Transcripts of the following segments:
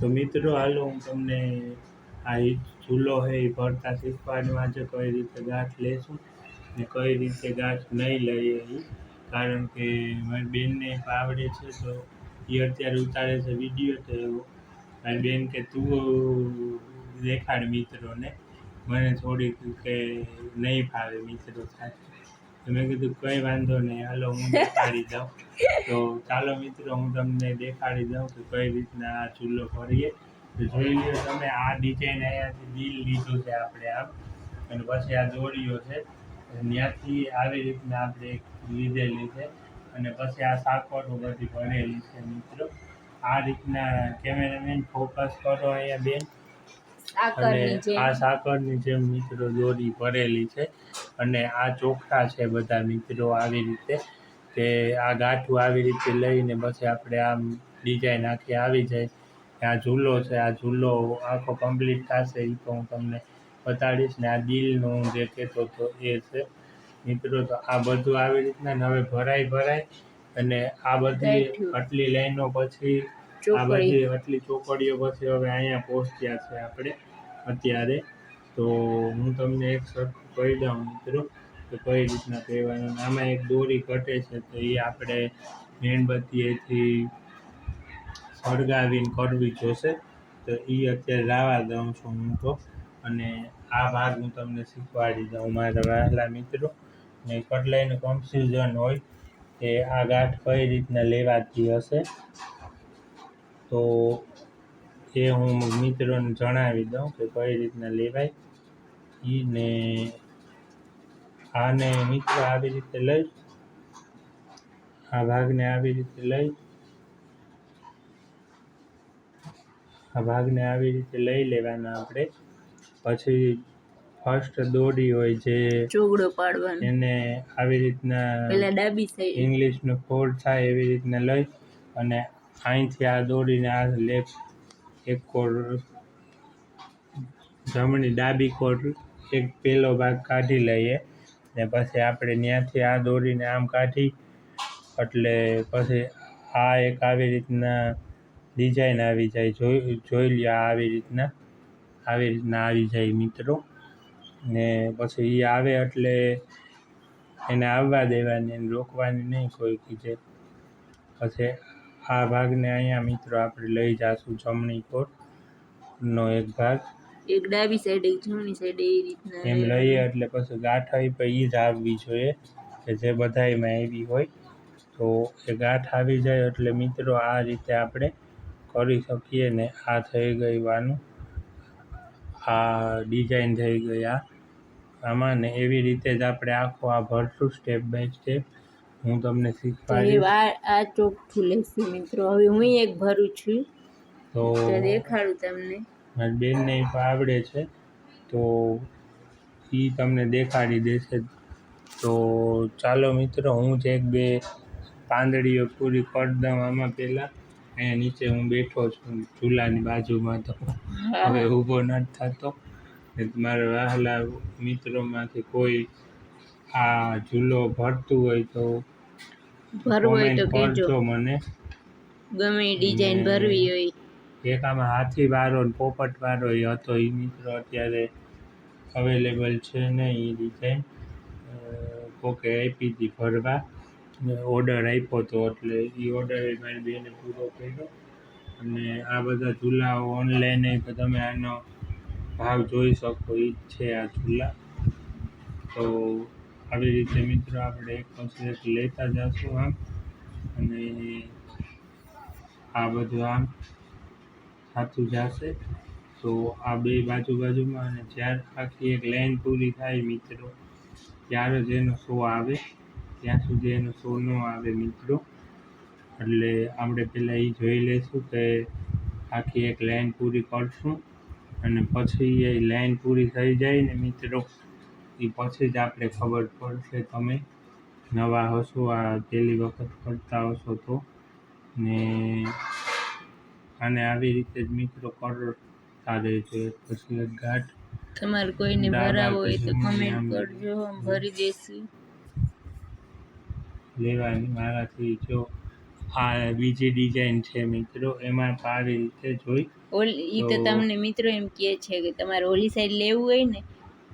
તો મિત્રો, હાલો, હું તમને આ ચૂલો છે એ ભરતા શીખવાડવા છે કઈ રીતે ગાંઠ લેશું ને કઈ રીતે ગાંઠ નહીં લઈએ કારણ કે મારી બેનને આવડે છે, તો એ અત્યારે ઉતારે છે વીડિયો, તો એવો મારી બેન કે, તું દેખાડ મિત્રોને. મને થોડીક કે નહીં ફાવે મિત્રો સાથે તો મેં કીધું કંઈ વાંધો નહીં હાલો હું દેખાડી દઉં. તો ચાલો મિત્રો હું તમને દેખાડી દઉં કે કઈ રીતના આ ચૂલો ભરીએ તો જોઈ લો તમે આ ડિઝાઇન અહીંયાથી દિલ લીધું છે આપણે આમ. અને પછી આ દોરીઓ છે ત્યાંથી આવી રીતના આપણે લીધેલી છે. અને પછી આ સાકોટો બધી ભરેલી છે મિત્રો. આ રીતના કેમેરામેન ફોકસ કરો અહીંયા બેન. અને આ સાકરની જેમ મિત્રો દોરી ભરેલી છે. અને આ ચોખા છે બધા મિત્રો આવી રીતે કે આ ગાંઠું આવી રીતે લઈને પછી આપણે આમ ડિઝાઇન આખી આવી જાય. આ ઝૂલો છે આ ઝૂલો આખો કમ્પ્લીટ થશે એ તો હું તમને બતાડીશ ને આ દિલનું હું જે કહેતો હતો એ છે. મિત્રો તો આ બધું આવી રીતના ને હવે ભરાય ભરાય અને આ બધી આટલી લાઈનો પછી આ બધી આટલી ચોકડીઓ પછી હવે અહીંયા પહોંચ્યા છે આપણે અત્યારે. તો હું તમને એક શબ્દ કહી દઉં મિત્રો કે કઈ રીતના કહેવાનું આમાં એક દોરી કટે છે તો એ આપણે મીણબત્તીએથી સળગાવીને કરવી જોશે. તો એ અત્યારે લાવવા દઉં છું હું તો. અને આ ભાગ હું તમને શીખવાડી દઉં મારા વહેલા મિત્રો. ને કટલાઈનું કન્ફ્યુઝન હોય કે આ ગાંઠ કઈ રીતના લેવાતી હશે. તો એ હું મિત્રોને જણાવી દઉં કે કઈ રીતના લેવાય ઈ ને આને મિત્રો આવી રીતે લઈ આ ભાગને આવી રીતે લઈ આ ભાગને આવી રીતે લઈ લેવાના આપણે. પછી ફર્સ્ટ દોડી હોય જે ચોગડો પાડવાનો. એને આવી રીતના પેલા ડાબી સાઈડ ઇંગ્લિશનો ફોડ થાય એવી રીતના લઈ અને અહીંથી આ દોડીને આ લેફ્ટ એક કોર જમણી ડાબી કોર એક પેલો ભાગ કાઢી લઈએ. ને પછી આપણે ત્યાંથી આ દોરીને આમ કાઢી, એટલે પછી આ એક આવી રીતના ડિઝાઇન આવી જાય. જોઈ જોઈ લ્યો આવી રીતના આવી રીતના આવી જાય મિત્રો. ને પછી એ આવે એટલે એને આવવા દેવાની એને રોકવાની નહીં કોઈ કીધે પછી આ ભાગને અહીંયા મિત્રો આપણે લઈ જાશું જમણી કોટનો એક ભાગ. એક ડાબી સાઈડ એક જમણી સાઈડ એ રીતના એમ લઈએ એટલે પછી ગાંઠ આવી પછી એ જ આવવી જોઈએ કે જે બધાયમાં આવી હોય. તો એ ગાંઠ આવી જાય એટલે મિત્રો આ રીતે આપણે કરી શકીએ ને આ થઈ ગઈ વાનું. આ ડિઝાઇન થઈ ગઈ આ. આમાં ને એવી રીતે જ આપણે આખો આ ભરશું સ્ટેપ બાય સ્ટેપ હું તમને શીખવાડી આ ચોખ્ઠું લેશે મિત્રો. હવે હું એક ભરું છું. તો દેખાડું તમને. મારી બેનને આવડે છે તો એ તમને દેખાડી દેશે. તો ચાલો મિત્રો હું જ એક બે પાંદડીઓ પૂરી કરી દઉં આમાં પહેલાં. અહીંયા નીચે હું બેઠો છું ચૂલાની બાજુમાં તો. હવે ઊભો નથી થતો. મારા વહાલા મિત્રોમાંથી કોઈ આ ઝૂલો ભરતું હોય તો ભરવું હોય તો કહેજો. મને. ગમે ડિઝાઇન ભરવી હોય. એક આમાં હાથી વાળો ને પોપટ વાળો એ હતો એ મિત્રો અત્યારે અવેલેબલ છે ને એ ડિઝાઇન કોકે આપી હતી ભરવા. ઓર્ડર આપ્યો હતો એટલે એ ઓર્ડર મારી બેને પૂરો કર્યો. અને આ બધા ઝૂલાઓ ઓનલાઈન તો તમે આનો ભાવ જોઈ શકો એ છે આ ઝૂલા. તો આવી રીતે મિત્રો આપણે એક પછી એક લેતા જશું આમ. અને આ બધું આમ થતું જશે. તો આ બે બાજુ બાજુમાં અને જ્યારે આખી એક લાઈન પૂરી થાય મિત્રો, ત્યારે જ એનો શો આવે. ત્યાં સુધી એનો શો ન આવે મિત્રો. એટલે આપણે પહેલાં એ જોઈ લઈશું કે આખી એક લાઈન પૂરી કરશું. અને પછી એ લાઈન પૂરી થઈ જાય ને મિત્રો એ પછી જ આપણે ખબર પડશે તમે નવા હશો આ પહેલી વખત કરતા હશો તો. ને આને આવી રીતે જ મિત્રો કરતા રહેજો. પછી ગાંઠ તમારે કોઈને ભરાવો હોય તો કમેન્ટ. કરજો ભરી દઈશું લેવાની મારાથી જો આ બીજી ડિઝાઇન છે મિત્રો એમાં આવી રીતે જોઈ. ઓલી તો- તમને મિત્રો એમ કહે છે કે તમારે ઓલી સાઈડ લેવું હોય ને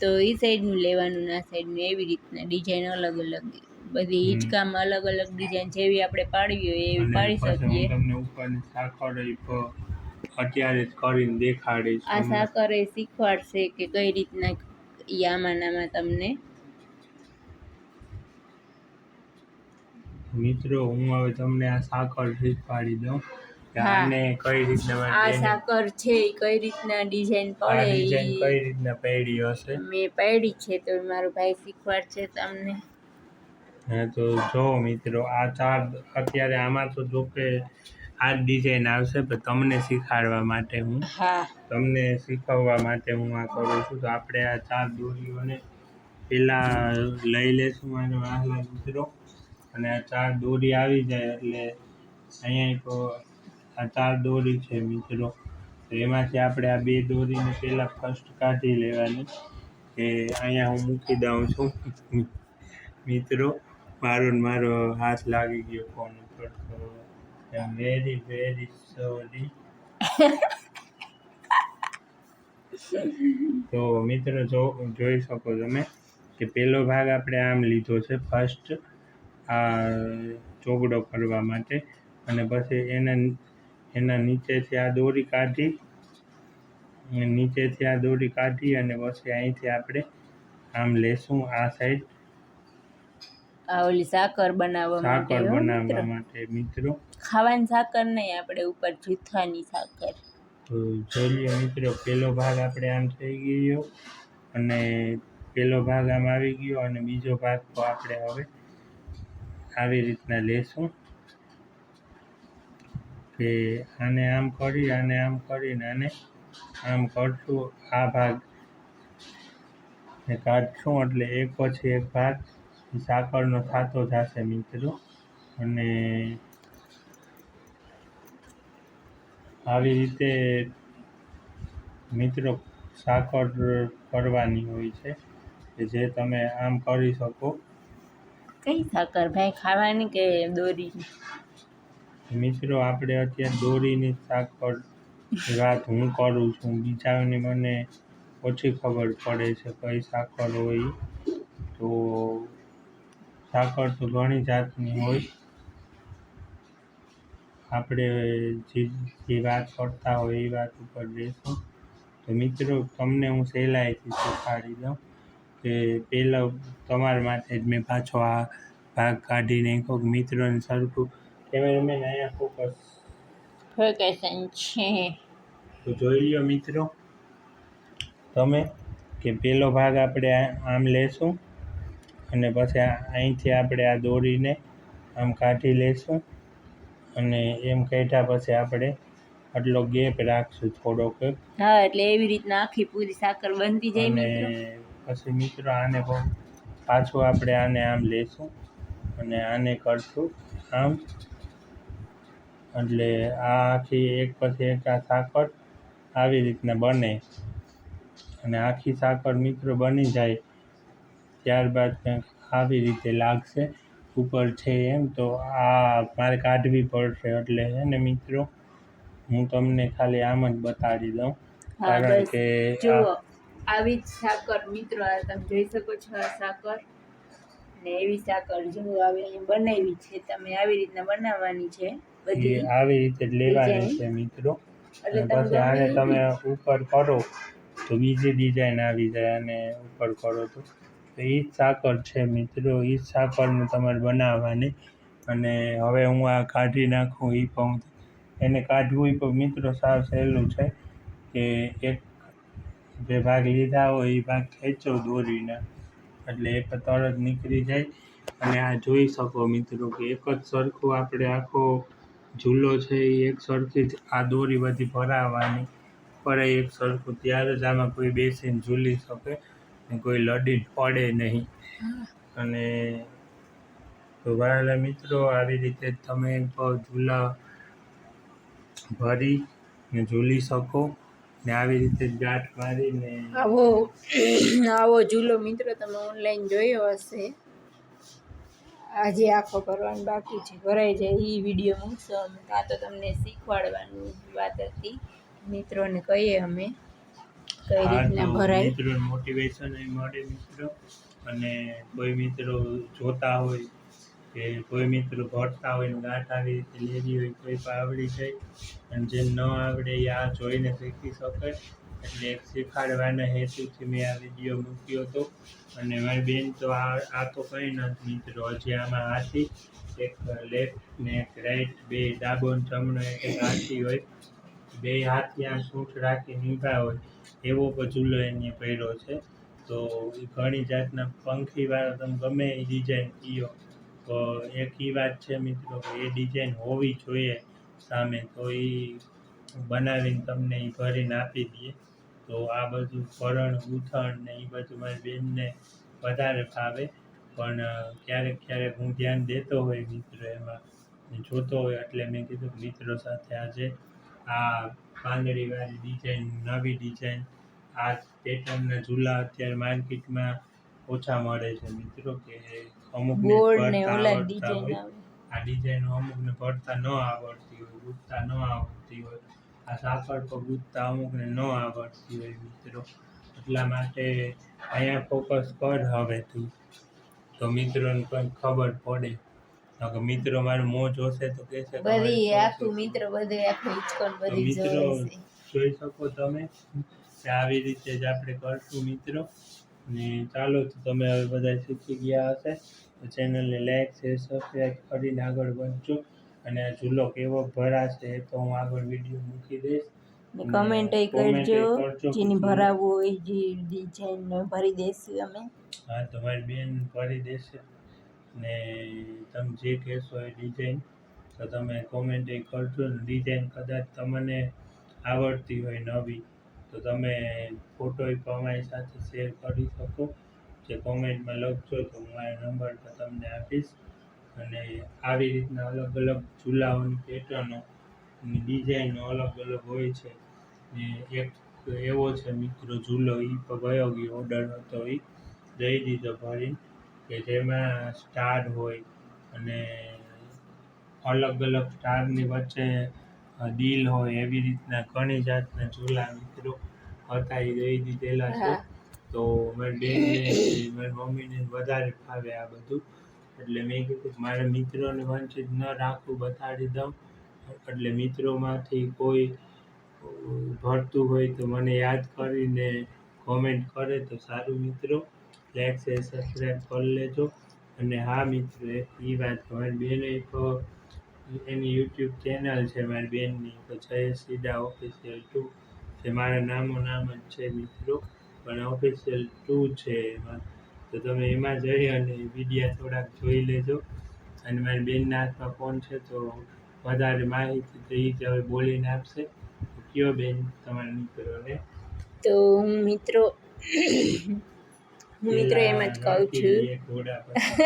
તો એ સાઈડનું લેવાનું ના સાઈડનું એવી રીતના ડિઝાઇન અલગ અલગ બધી. હિંચકામાં અલગ અલગ ડિઝાઇન જેવી આપણે પાડવી હોય એવી પાડી શકીએ તમને ઉપરની સાકર અત્યારે કરીને દેખાડીશ આ. સાકર એ શીખવાડશે કે કઈ રીતના આમાં તમને મિત્રો હું હવે તમને આ સાકર શીખવાડી દઉં કે આને કઈ રીતના આ સાકર છે કઈ રીતના ડિઝાઇન પડે કઈ રીતના પડી હશે? મેં પાડી છે તો મારો ભાઈ શીખવાડશે તમને. હા તો જો મિત્રો આ ચાર અત્યારે આમાં તો જો કે આ ડિઝાઇન આવશે પણ તમને શીખવાડવા માટે હું. તમને શીખવવા માટે હું આ કરું છું. તો આપણે આ ચાર દોરીઓને પહેલાં લઈ લેશું મારો વહાલા મિત્રો. અને આ ચાર દોરી આવી જાય એટલે અહીંયા આ ચાર દોરી છે મિત્રો. તો એમાંથી આપણે આ બે દોરીને પહેલાં ફર્સ્ટ કાઢી લેવાની. કે અહીંયા હું મૂકી દઉં છું. મિત્રો, મારો મારો હાથ લાગી ગયો ફોન ઉપર. તો વેરી વેરી સોરી તો મિત્રો, જો, જોઈ શકો તમે કે પહેલો ભાગ આપણે આમ લીધો છે ફર્સ્ટ આ ચોગડો કરવા માટે. અને પછી એના એના નીચેથી આ દોરી કાઢી નીચેથી આ દોરી કાઢી અને પછી અહીંથી આપણે આમ લેશું આ સાઈડ આ ઓલી સાકર બનાવવા માટે સાકર બનાવવા માટે મિત્રો. ખાવાની સાકર નહીં આપણે ઉપર જૂથવાની સાકર. તો જોઈએ મિત્રો પહેલો ભાગ આપણે આમ થઈ ગયો અને પહેલો ભાગ આમ આવી ગયો અને બીજો ભાગ તો આપણે હવે આવી રીતના લેશું. કે આને આમ કરી, આને આમ કરીને આને આમ કરશું આ ભાગ. ને કાઢશું એટલે એક પછી એક ભાગ. ઈ સાકરનો થતો જશે મિત્રો. અને આવી રીતે મિત્રો સાકર કરવાની હોય છે કે જે તમે આમ કરી શકો. કઈ સાકર? ભાઈ ખાવાની કે દોરીની મિત્રો, આપણે અત્યારે દોરીની સાકર વાત હું કરું છું. બીજાની મને ઓછી ખબર પડે છે કઈ સાકર હોય. તો સાકર તો ઘણી જાતની હોય. આપણે જે જે વાત કરતા હોય એ વાત ઉપર જઈશું તો મિત્રો, તમને હું સહેલાઈથી શીખવાડી દઉં કે પહેલાં તમારા માટે જ મેં પાછો આ ભાગ કાઢી નાખ્યો મિત્રોને સરખું કેમેરામેન અહીંયા ફોકસ ફોકસન છે. તો જોઈ લ્યો મિત્રો તમે કે પહેલો ભાગ આપણે આમ લેશું અને પછી આ- અહીંથી આપણે આ દોરીને આમ કાઢી લેશું અને એમ કાઢ્યા પછી આપણે આટલો ગેપ રાખશું થોડોક હા એટલે એવી રીતના આખી પૂરી સાકર બનતી જાય મિત્રો. પછી મિત્રો આને પણ પાછું આપણે આને આમ લેશું અને આને કરશું આમ. એટલે આ આખી એક પછી એક આ સાકર આવી રીતના બને. અને આખી સાકર મિત્રો બની જાય ત્યારબાદ કંઈક આવી રીતે લાગશે ઉપર છે એમ તો આ મારે કાઢવી પડશે. એટલે છે ને મિત્રો હું તમને ખાલી આમ જ બતાડી દઉં. કારણ કે આવી જ સાકર મિત્રો તમે જોઈ શકો છો આ સાકર. ને એવી સાકર જો આવી બનાવી છે તમે આવી રીતના બનાવવાની છે. બધી. આવી રીતે જ લેવાની છે મિત્રો. એટલે અને પછી આને તમે ઉપર કરો તો બીજી ડિઝાઇન આવી જાય અને ઉપર કરો તો. તો એ જ સાકર છે મિત્રો. એ જ સાકરને તમારે બનાવવાની. અને હવે હું આ કાઢી નાખું એ પણ. એને કાઢવું એ પણ મિત્રો સાવ સહેલું છે કે એક જે ભાગ લીધા હોય એ ભાગ ખેંચો દોરીના. એટલે એ પણ તરત નીકળી જાય. અને આ જોઈ શકો મિત્રો કે એક જ સરખું આપણે આખો ઝૂલો છે એ એક સરખી જ આ દોરી બધી ભરાવવાની પડે એક સરખું ત્યારે જ આમાં કોઈ બેસીને ઝૂલી શકે ને કોઈ લડી પડે નહીં. અને તો મિત્રો આવી રીતે તમે ઝૂલા ભરી ને ઝૂલી શકો ને આવી રીતે ગાંઠ મારીને આવો આવો ઝૂલો મિત્રો તમે ઓનલાઈન જોયો હશે. આજે આખો કરવાનું બાકી છે. ભરાઈ જાય એ વીડિયો મૂકશો અમે. કાં તો તમને શીખવાડવાની વાત હતી. મિત્રોને કહીએ અમે કઈ રીતના ભરાય. મિત્રોને મોટિવેશન એ મળે મિત્રો. અને કોઈ મિત્રો જોતા હોય કે કોઈ મિત્રો ભરતા હોય ને ગાંઠ આવી રીતે લેવી હોય કોઈ પણ આવડી જાય અને જે ન આવડે એ આ જોઈને શીખી શકે. એટલે શીખવાડવાના હેતુથી મેં આ વીડિયો મૂક્યો હતો. અને મારી બેન તો આ આ તો કંઈ નથી મિત્રો. હજી આમાં હાથી, એક લેફ્ટ ને એક રાઈટ બે ડાબો ને જમણો, એક હાથી હોય. બે હાથ ત્યાં સૂંઠ રાખી ઊભા હોય. એવો પણ ઝૂલો એને પહેર્યો છે. તો ઘણી જાતના પંખીવાળો તમે ગમે એ ડિઝાઇન કયો. તો એક એ વાત છે મિત્રો કે એ ડિઝાઇન હોવી જોઈએ સામે. તો એ બનાવીને તમને એ ભરીને આપી દઈએ. તો આ બધું ફરણ ગૂંથણ ને એ બધું મારી બેનને વધારે ફાવે. પણ ક્યારેક ક્યારેક હું ધ્યાન દેતો હોય મિત્રો એમાં જોતો હોય એટલે મેં કીધું કે મિત્રો સાથે આજે આ પાંદડીવાળી ડિઝાઇન નવી ડિઝાઇન આ પેટર્નના ઝૂલા અત્યારે માર્કેટમાં ઓછા મળે છે મિત્રો કે અમુક આવડતા ડિઝાઇન અમુકને ભરતા ન આવડતી હોય ગૂંથતા ન આવડતી હોય. આ સાંકળ પર ગૂંથતા અમુકને ન આવડતી હોય મિત્રો. એટલા માટે અહીંયા ફોકસ કર હવે તું. તો મિત્રોને પણ ખબર પડે. મિત્રો મારું મોં જોશે તો કે છે બધી આખું? મિત્ર બધું આખું ઇચકોન બધી મિત્રો જોઈ શકો તમે કે આવી રીતે જ આપણે કરશું મિત્રો. ને ચાલો તો તમે હવે બધા શીખી ગયા હશે. તો ચેનલને લાઈક શેર સબસ્ક્રાઈબ કરીને આગળ વધજો. અને આ ઝૂલો કેવો ભરાશે એ તો હું આગળ વીડિયો મૂકી દઈશ. કમેન્ટ એ કરજો. જેની ભરાવવું હોય જે ડિઝાઇન ભરી દઈશું અમે. હા તમારી બેન ભરી દેશે. ને તમે જે કહેશો એ ડિઝાઇન તો તમે કોમેન્ટ એ કરજો ને ડિઝાઇન કદાચ તમને આવડતી હોય નવી. તો તમે ફોટો અમારી સાથે શેર કરી શકો. જે કોમેન્ટમાં લખજો તો હું મારા નંબર તમને આપીશ. અને આવી રીતના અલગ અલગ ઝૂલાઓની પેટર્નો ની ડિઝાઇનો અલગ અલગ હોય છે. ને એક એવો છે મિત્રો ઝૂલો એ ગયો ઓર્ડર હતો એ દઈ દીધો ભરીને કે જેમાં સ્ટાર હોય અને અલગ અલગ સ્ટારની વચ્ચે દિલ હોય એવી રીતના ઘણી જાતના ઝૂલા મિત્રો હતા એ દઈ દીધેલા છે. તો મારી બેનને મારી મમ્મીને વધારે ફાવે આ બધું. એટલે મેં કીધું મારા મિત્રોને વંચિત ન રાખવું બતાડી દઉં. એટલે મિત્રોમાંથી કોઈ ભરતું હોય તો મને યાદ કરીને કોમેન્ટ કરે તો સારું મિત્રો. લાઈક શેર સબસ્ક્રાઈબ કરી લેજો. અને હા મિત્રો, એ વાત મારી બેને એક એની યુટ્યુબ ચેનલ છે મારી બેનની, તો જયેશ સીડા ઓફિશિયલ ટુ જે મારા નામો નામ જ છે મિત્રો, પણ ઓફિશિયલ ટુ છે એમાં. તો તમે એમાં જઈ અને વિડીયા થોડાક જોઈ લેજો. અને મારી બેનના હાથમાં ફોન છે તો વધારે માહિતી તો એ જ હવે બોલીને આપશે. કયો બેન તમારા મિત્રોને તો હું મિત્રો હું મિત્રો એમ જ કહું છું.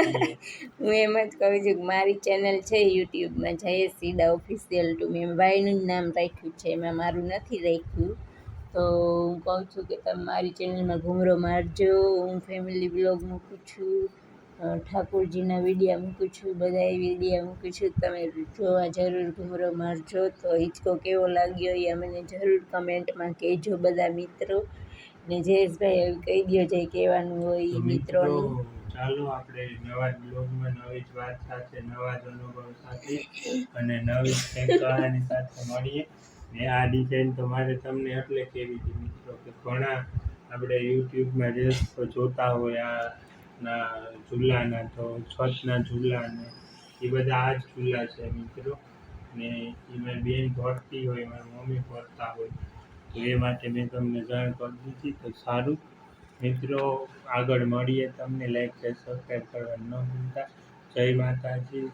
હું એમ જ કહું છું કે મારી ચેનલ છે યુટ્યુબમાં જયેશ સીડા ઓફિશિયલ ટુ મેં ભાઈનું જ નામ રાખ્યું છે એમાં મારું નથી રાખ્યું. તો હું કહું છું કે તમે મારી ચેનલમાં ઘૂમરો મારજો હું ફેમિલી બ્લોગ મૂકું છું ઠાકોરજીના વિડીયા મૂકું છું બધા વિડીયા મૂકું છું. તમે જોવા જરૂર ઘૂમરો મારજો. તો હિંચકો કેવો લાગ્યો એ અમને જરૂર કમેન્ટમાં કહેજો બધા મિત્રો. ને જયેશભાઈ એવું કહી દો જે કહેવાનું હોય એ મિત્રો મિત્રોને. ચાલો આપણે નવા બ્લોગમાં નવી જ વાત સાથે નવા જ અનુભવ સાથે અને નવી કહાની સાથે મળીએ. ને આ ડિઝાઇન તો મારે તમને એટલે કેવી હતી મિત્રો કે ઘણા આપણે યુટ્યુબમાં રીલ્સ જોતા હોય આ ના ઝૂલાના તો, છતના ઝૂલા ને એ બધા આ જ ઝૂલા છે મિત્રો. ને એ મારી બેન ભરતી હોય, મારી મમ્મી ભરતા હોય, તો એ માટે મેં તમને જાણ કરી દીધી. તો સારું. મિત્રો, આગળ મળીએ તમને. લાઈક શેર સબસ્ક્રાઈબ કરવા ન ભૂલતા. જય માતાજી.